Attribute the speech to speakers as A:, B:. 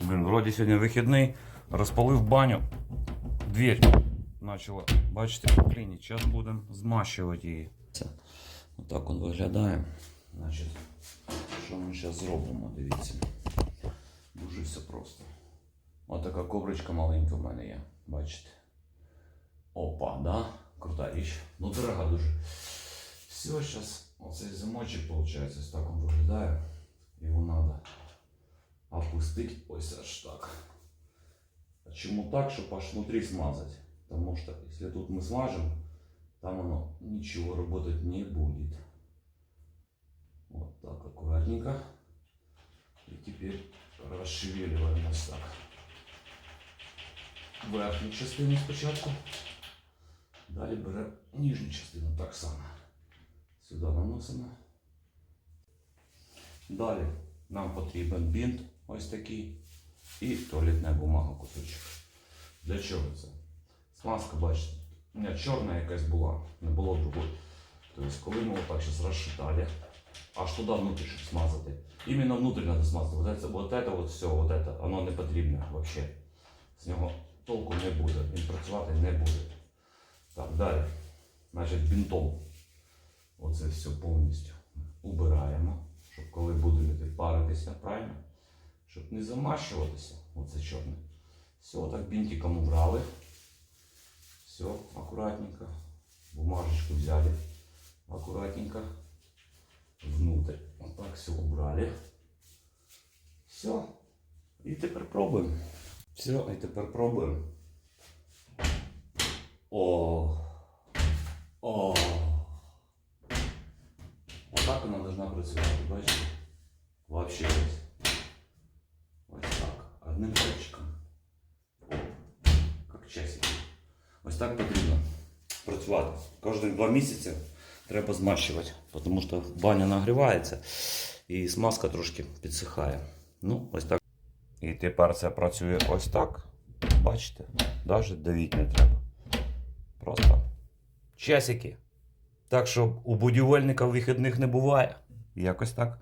A: Блін, вроді сьогодні вихідний, розпалив баню, дверь почала, бачите, клініть. Зараз будемо змащувати її. Отак він виглядає. Значить, що ми зараз зробимо, дивіться. Дуже все просто. Ось така ковричка маленька в мене є, бачите. Опа, да? Крута річ. Ну, дорога дуже. Все, зараз оцей замочок, виходить, ось так він виглядає. Його треба опустить ось аж так. А чему так, чтобы аж внутри смазать? Потому что если тут мы смажем, там оно ничего работать не будет. Вот так аккуратненько. И теперь расшевеливаем ось так. Верхню частину спочатку. Далі беремо нижню частину так само. Сюди наносимо. Далі нам потрібен бінт ось такий і туалетна бумага кусочок. Для чого це? Смазка, бачите, у мене чорна якась була, не було другої. Тобто, коли ми отак зараз розшитали, аж туди внутрі, щоб смазати. Іменно внутрі треба смазати. Вот это, вот это вот все, вот это, воно не потрібне взагалі. З нього толку не буде, він працювати не буде. Так, далі. Значить, бінтом. Оце все повністю убираємо, щоб коли будете паритися, правильно? Щоб не замащуватися, оце чорне. Все, так бінтиком убрали. Все, аккуратненько. Бумажечку взяли. Аккуратненько. Внутрь. Вот так все убрали. Все. І тепер пробуємо. Все, і тепер пробуємо. О. О. Отак вона должна працювати, бачите? Вообще ось. Ось так. Одним пальчиком. Як часик. Ось так потрібно працювати. Кожні два місяці треба змащувати, тому що баня нагрівається і смазка трошки підсихає. Ну, ось так. І тепер це працює ось так. Бачите? Навіть давити не треба. Просто часики. Так що у будівельника вихідних не буває. Якось так.